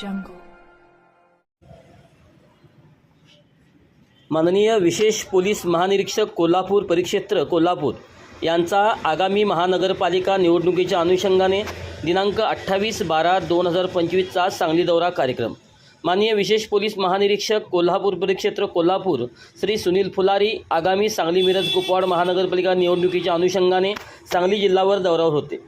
jungle. माननीय विशेष police महानिरीक्षक कोल्हापूर परिक्षेत्र कोल्हापूर यांचा आगामी महानगरपालिका निवडणुकीच्या अनुषंगाने दिनांक अठ्ठावीस बारा दोन हजार पंचवीसचा सांगली दौरा कार्यक्रम माननीय विशेष पोलीस महानिरीक्षक कोल्हापूर परिक्षेत्र कोल्हापूर श्री सुनील फुलारी आगामी सांगली मिरज कुपवाड महानगरपालिका निवडणुकीच्या अनुषंगाने सांगली जिल्ह्यावर दौऱ्यावर होते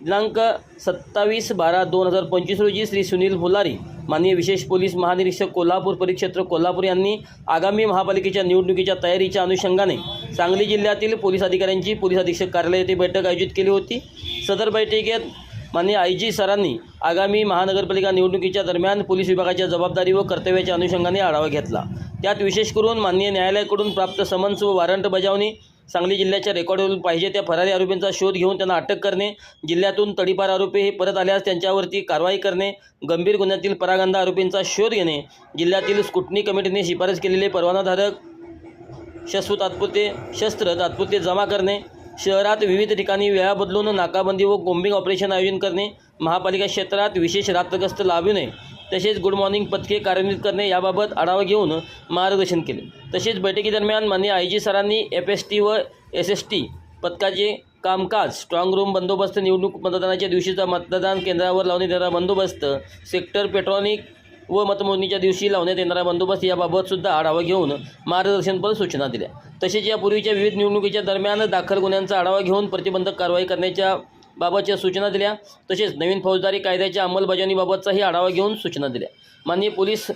दिनांक सत्तावीस बारा दोन हजार पंचवीस रोजी श्री सुनील फुलारी माननीय विशेष पोलीस महानिरीक्षक कोल्हापूर परिक्षेत्र कोल्हापूर यांनी आगामी महापालिकेच्या निवडणुकीच्या तयारीच्या अनुषंगाने सांगली जिल्ह्यातील पोलीस अधिकाऱ्यांची पोलीस अधीक्षक कार्यालय येथे बैठक आयोजित केली होती. सदर बैठकीत माननीय आय जी सरांनी आगामी महानगरपालिका निवडणुकीच्या दरम्यान पोलीस विभागाच्या जबाबदारी व कर्तव्याच्या अनुषंगाने आढावा घेतला. त्यात विशेष करून माननीय न्यायालयाकडून प्राप्त समन्स व वॉरंट बजावणी सांगली जिल्ह्याच्या रेकॉर्डवरून पाहिजे त्या फरारी आरोपींचा शोध घेऊन त्यांना अटक करणे जिल्ह्यातून तडीपार आरोपी हे परत आल्यास त्यांच्यावरती कारवाई करणे गंभीर गुन्ह्यातील परागंदा आरोपींचा शोध घेणे जिल्ह्यातील स्कुटनी कमिटीने शिफारस केलेले परवानाधारक शस्त्र तात्पुरते शस्त्र तात्पुरते जमा करणे शहरात विविध ठिकाणी वेळा बदलून नाकाबंदी व कोंबिंग ऑपरेशन आयोजन करणे महापालिका क्षेत्रात विशेष रात्रग्रस्त लाभू नये. तसेच गुड मॉर्निंग पथके कार्यान्वित करणे याबाबत आढावा घेऊन मार्गदर्शन केले. तसेच बैठकीदरम्यान माननीय आय जी सरांनी एफ एस टी व एस एस टी पथकाचे कामकाज स्ट्रॉंग रूम बंदोबस्त निवडणूक मतदानाच्या दिवशीचा मतदान केंद्रावर लावण्यात येणारा बंदोबस्त सेक्टर पेट्रॉनिक व मतमोजणीच्या दिवशी लावण्यात येणारा बंदोबस्त याबाबत सुद्धा आढावा घेऊन मार्गदर्शनपर सूचना दिल्या. तसेच यापूर्वीच्या विविध निवडणुकीच्या दरम्यान दाखल गुन्ह्यांचा आढावा घेऊन प्रतिबंधक कारवाई करण्याच्या बाबतच्या सूचना दिल्या. तसेच नवीन फौजदारी कायद्याच्या अंमलबजावणीबाबतचाही आढावा घेऊन सूचना दिल्या. माननीय पोलीस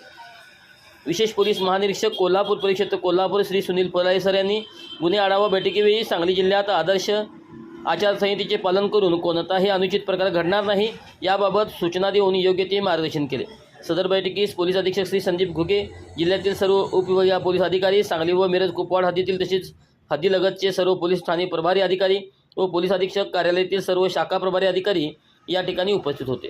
विशेष पोलीस महानिरीक्षक कोल्हापूर परिक्षेत्र कोल्हापूर श्री सुनील फुलारी सर यांनी गुन्हे आढावा बैठकीवेळी सांगली जिल्ह्यात आदर्श आचारसंहितेचे पालन करून कोणताही अनुचित प्रकार घडणार नाही याबाबत सूचना देऊन योग्य ते मार्गदर्शन केले. सदर बैठकीस पोलीस अधीक्षक श्री संदीप घुगे जिल्ह्यातील सर्व उपविभागीय पोलीस अधिकारी सांगली व मिरज कुपवाड हद्दीतील तसेच हद्दीलगतचे सर्व पोलीस ठाणे प्रभारी अधिकारी व पोलीस अधीक्षक कार्यालयातील सर्व शाखा प्रभारी अधिकारी या ठिकाणी उपस्थित होते.